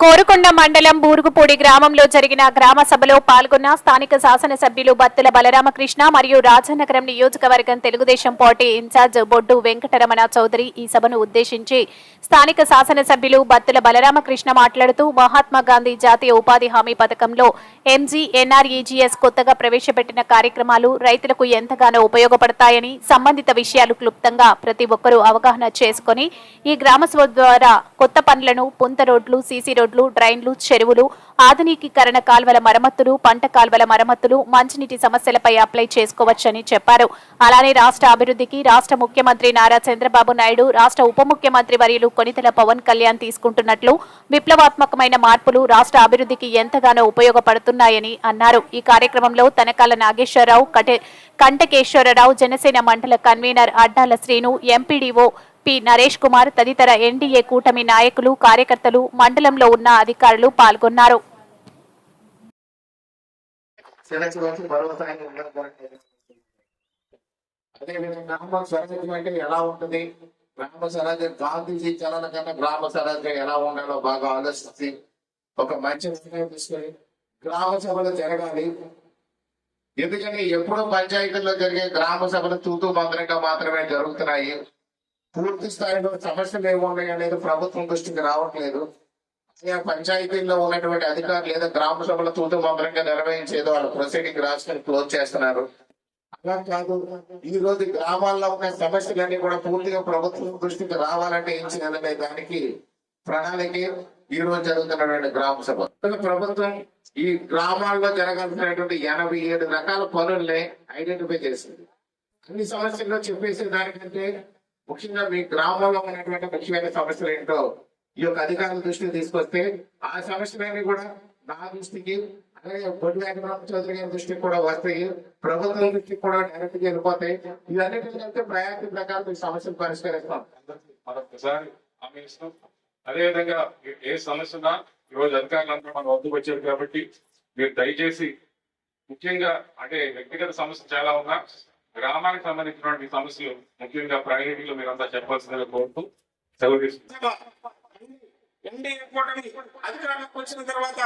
కోరుకొండ మండలం బూరుగుపూడి గ్రామంలో జరిగిన గ్రామ సభలో పాల్గొన్న స్థానిక శాసనసభ్యులు బత్తుల బలరామకృష్ణ మరియు రాజానగరం నియోజకవర్గం తెలుగుదేశం పార్టీ ఇన్ఛార్జ్ బొడ్డు వెంకటరమణ చౌదరి ఈ సభను ఉద్దేశించి స్థానిక శాసనసభ్యులు బత్తుల బలరామకృష్ణ మాట్లాడుతూ మహాత్మా గాంధీ జాతీయ ఉపాధి హామీ పథకంలో ఎంజీ ఎన్ఆర్ఈజీఎస్ కొత్తగా ప్రవేశపెట్టిన కార్యక్రమాలు రైతులకు ఎంతగానో ఉపయోగపడతాయని సంబంధిత విషయాలు క్లుప్తంగా ప్రతి ఒక్కరూ అవగాహన చేసుకుని ఈ గ్రామ సభ ద్వారా కొత్త పనులను పుంత రోడ్లు సీసీ రోడ్లు డ్రైన్లు చెరువులు ఆధునికీకరణ కాల్వల మరమ్మతులు పంట కాల్వల మరమ్మతులు మంచినీటి సమస్యలపై అప్లై చేసుకోవచ్చని చెప్పారు. అలానే రాష్ట్ర అభివృద్ధికి రాష్ట్ర ముఖ్యమంత్రి నారా చంద్రబాబు నాయుడు రాష్ట్ర ఉప ముఖ్యమంత్రి వర్యులు కొనితెల పవన్ కళ్యాణ్ తీసుకుంటున్నట్లు విప్లవాత్మకమైన మార్పులు రాష్ట్ర అభివృద్ధికి ఎంతగానో ఉపయోగపడుతున్నాయని అన్నారు. ఈ కార్యక్రమంలో తనకాల నాగేశ్వరరావు కంటకేశ్వరరావు జనసేన మండల convener Addala Srinu MPDO MP Naresh Kumar తదితర ఎన్డీఏ కూటమి నాయకులు కార్యకర్తలు మండలంలో ఉన్న అధికారులు పాల్గొన్నారు. అదేవిధంగా గ్రామ స్వరాజ్యం అంటే ఎలా ఉంటుంది? గ్రామ స్వరాజ్యం గాంధీజీ చలన కన్నా గ్రామ స్వరాజ్యం ఎలా ఉండాలో బాగా ఆలోచించి ఒక మంచి నిర్ణయం తీసుకొని గ్రామ సభలు జరగాలి. ఎందుకంటే ఎప్పుడు పంచాయతీల్లో జరిగే గ్రామ సభలు తూతూ మంత్రంగా మాత్రమే జరుగుతున్నాయి. పూర్తి స్థాయిలో సమస్యలు ఏమున్నాయి అనేది ప్రభుత్వం దృష్టికి రావట్లేదు. ఆయా పంచాయతీల్లో ఉన్నటువంటి అధికారులు లేదా గ్రామ సభల తూతు మంత్రంగా నిర్వహించేదో వాళ్ళ ప్రొసీడింగ్ రాసుకొని క్లోజ్ చేస్తున్నారు. అలా కాదు ఈ రోజు గ్రామాల్లో ఉన్న సమస్యలన్నీ కూడా పూర్తిగా ప్రభుత్వం దృష్టికి రావాలంటే ఏం చేయాలనే దానికి ప్రణాళిక ఈ రోజు జరుగుతున్నటువంటి గ్రామ సభ. ప్రభుత్వం ఈ గ్రామాల్లో జరగాల్సినటువంటి ఎనభై ఏడు రకాల పనుల్ని ఐడెంటిఫై చేసింది. అన్ని సమస్యల్లో చెప్పేసే దానికంటే ముఖ్యంగా మీ గ్రామంలో ఉన్నటువంటి ముఖ్యమైన సమస్యలు ఏంటో ఈ యొక్క అధికారుల దృష్టికి తీసుకొస్తే ఆ సమస్యలన్నీ కూడా నా దృష్టికి అలాగే బొడ్డు వెంకటరామ చౌదరి గారి దృష్టికి కూడా వస్తాయి. ప్రభుత్వం దృష్టికి కూడా డైరెక్ట్గా వెళ్ళిపోతాయి ఇవన్నిటికంటే ప్రయారిటీ ప్రకారం ఈ సమస్యలు పరిష్కరిస్తాం. అదేవిధంగా ఏ- ఏ సమస్య ఈరోజు అధికారులందరూ మన వద్దకు వచ్చారు కాబట్టి మీరు దయచేసి ముఖ్యంగా అంటే వ్యక్తిగత సమస్య చాలా ఉన్నా గ్రామానికి సంబంధించినటువంటి సమస్యలు ముఖ్యంగా ప్రయారిటీలో మీరంతా చెప్పాల్సిందిగా కోరుతూ సెలవు తీసుకుంటారు ఎన్డీఏ కూటమి అధికారంలోకి వచ్చిన తర్వాత